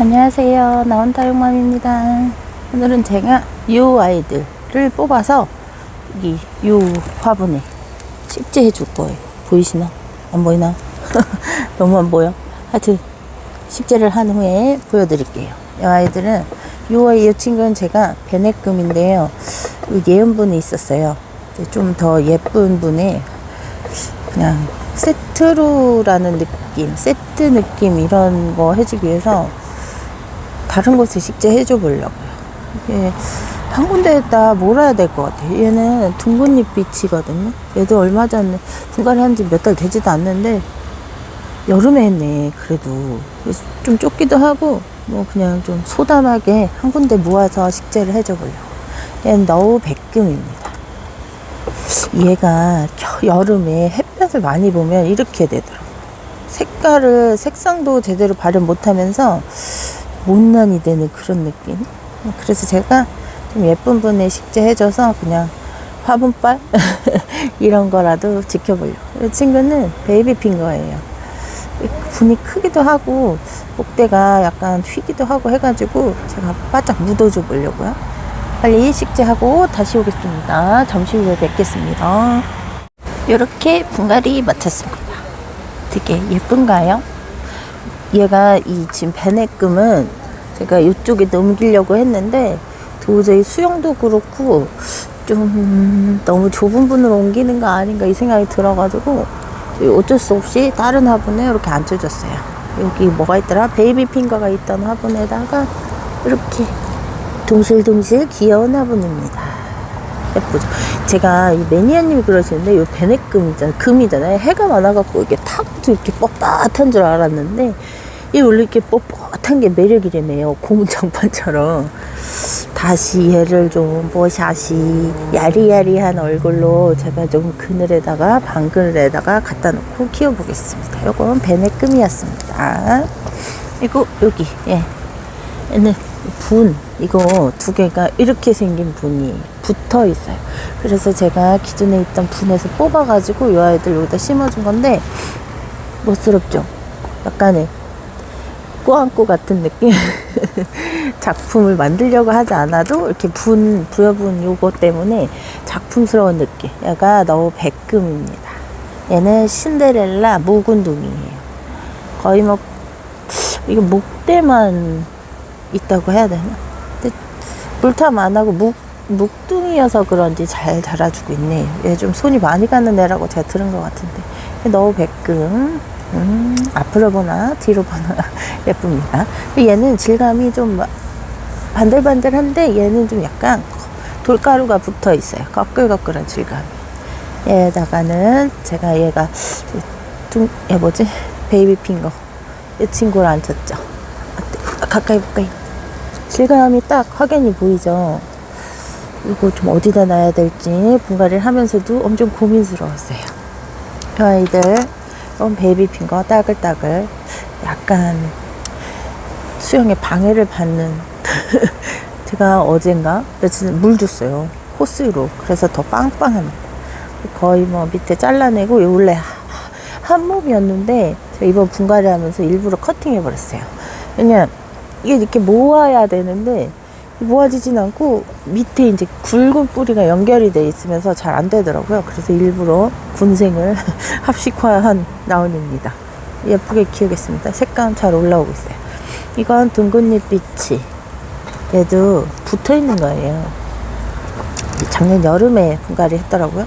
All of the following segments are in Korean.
안녕하세요. 나온다 용맘입니다. 오늘은 제가 요 아이들을 뽑아서 여기 요 화분에 식재해 줄 거예요. 보이시나? 안 보이나? 너무 안 보여? 하여튼 식재를 한 후에 보여드릴게요. 이 아이들은 요, 이 친구는 제가 베네금인데요. 예은분이 있었어요. 좀 더 예쁜 분의 그냥 세트로라는 느낌, 세트 느낌 이런 거 해주기 위해서 다른 곳에 식재 해줘 보려고요. 이게 한 군데에다 몰아야 될 것 같아요. 얘는 둥근잎 빛이거든요. 얘도 얼마 전에 분갈이 한 지 몇 달 되지도 않는데 여름에 했네. 그래도 좀 좁기도 하고 뭐 그냥 좀 소담하게 한 군데 모아서 식재를 해줘 보려고. 얘는 너우 백금입니다. 얘가 겨- 여름에 햇볕을 많이 보면 이렇게 되더라고. 색깔을 색상도 제대로 발현 못하면서 못난이 되는 그런 느낌. 그래서 제가 좀 예쁜 분의 식재 해줘서 그냥 화분빨 이런 거라도 지켜보려고. 이 친구는 베이비 핑거예요. 분이 크기도 하고 목대가 약간 휘기도 하고 해가지고 제가 바짝 묻어줘 보려고요. 빨리 식재하고 다시 오겠습니다. 잠시 후에 뵙겠습니다. 이렇게 분갈이 마쳤습니다. 되게 예쁜가요? 얘가 이 지금 베네금은 제가 이쪽에 넘기려고 했는데 도저히 수영도 그렇고 좀 너무 좁은 분으로 옮기는 거 아닌가 이 생각이 들어가지고 어쩔 수 없이 다른 화분에 이렇게 앉혀줬어요. 여기 뭐가 있더라? 베이비 핑거가 있던 화분에다가 이렇게 동실동실 귀여운 화분입니다. 예쁘죠? 제가 이 매니아님이 그러시는데 이 베네금 있잖아요. 금이잖아요. 해가 많아갖고 이게 탁 이렇게 뻣뻣한 줄 알았는데 이 원래 이렇게 뻣뻣한 게 매력이라며요. 고무장판처럼. 다시 얘를 좀 뽀샤시 야리야리한 얼굴로 제가 좀 그늘에다가 방그늘에다가 갖다 놓고 키워보겠습니다. 요건 베네금이었습니다. 이거 여기 예. 얘는 분 이거 두 개가 이렇게 생긴 분이 붙어 있어요. 그래서 제가 기존에 있던 분에서 뽑아가지고 이 아이들 여기다 심어준 건데 멋스럽죠. 약간의 꾸안꾸 같은 느낌. 작품을 만들려고 하지 않아도 이렇게 분 부여분 요거 때문에 작품스러운 느낌. 얘가 너무 백금입니다. 얘는 신데렐라 묵은둥이에요. 거의 뭐 이거 목대만 있다고 해야 되나? 물탐 안 하고 묵, 묵둥이여서 그런지 잘 자라주고 있네요. 얘좀 손이 많이 가는 애라고 제가 들은 것 같은데. 너무 백금. 음, 앞으로 보나 뒤로 보나 예쁩니다. 얘는 질감이 좀 마- 반들반들한데 얘는 좀 약간 돌가루가 붙어 있어요. 거끌거끌한 질감. 얘에다가는 제가 얘가 좀, 얘 뭐지? 베이비 핑거. 이 친구를 앉혔죠. 아, 가까이 볼까요? 질감이 딱 확연히 보이죠. 이거 좀 어디다 놔야 될지 분갈이를 하면서도 엄청 고민스러웠어요. 이 아이들, 이건 베이비 핑거 따글따글. 약간 수영에 방해를 받는. 제가 어젠가 며칠 물 줬어요. 호스로. 그래서 더 빵빵합니다. 거의 뭐 밑에 잘라내고, 요 원래 한 몸이었는데, 이번 분갈이 하면서 일부러 커팅해 버렸어요. 왜냐, 이게 이렇게 모아야 되는데, 모아지진 않고, 밑에 이제 굵은 뿌리가 연결이 돼 있으면서 잘 안 되더라고요. 그래서 일부러 군생을 합식화한 라운입니다. 예쁘게 키우겠습니다. 색감 잘 올라오고 있어요. 이건 둥근잎 빛이. 얘도 붙어 있는 거예요. 작년 여름에 분갈이 했더라고요.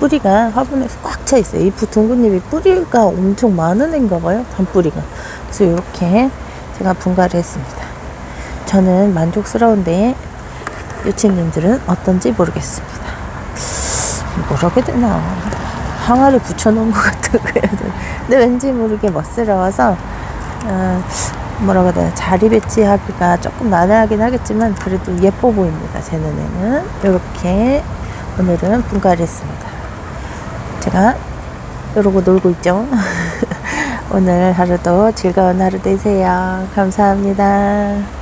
뿌리가 화분에서 꽉 차 있어요. 이 둥근잎이 뿌리가 엄청 많은 애인가 봐요. 단뿌리가. 그래서 이렇게 제가 분갈이 했습니다. 저는 만족스러운데 유치님들은 어떤지 모르겠습니다. 뭐라고 되나. 항아리 붙여놓은 것 같은 거예요. 근데 왠지 모르게 멋스러워서 어, 뭐라고 해야 되나 자리 배치하기가 조금 난해하긴 하겠지만 그래도 예뻐 보입니다. 제 눈에는 이렇게 오늘은 분갈이 했습니다. 제가 이러고 놀고 있죠. 오늘 하루도 즐거운 하루 되세요. 감사합니다.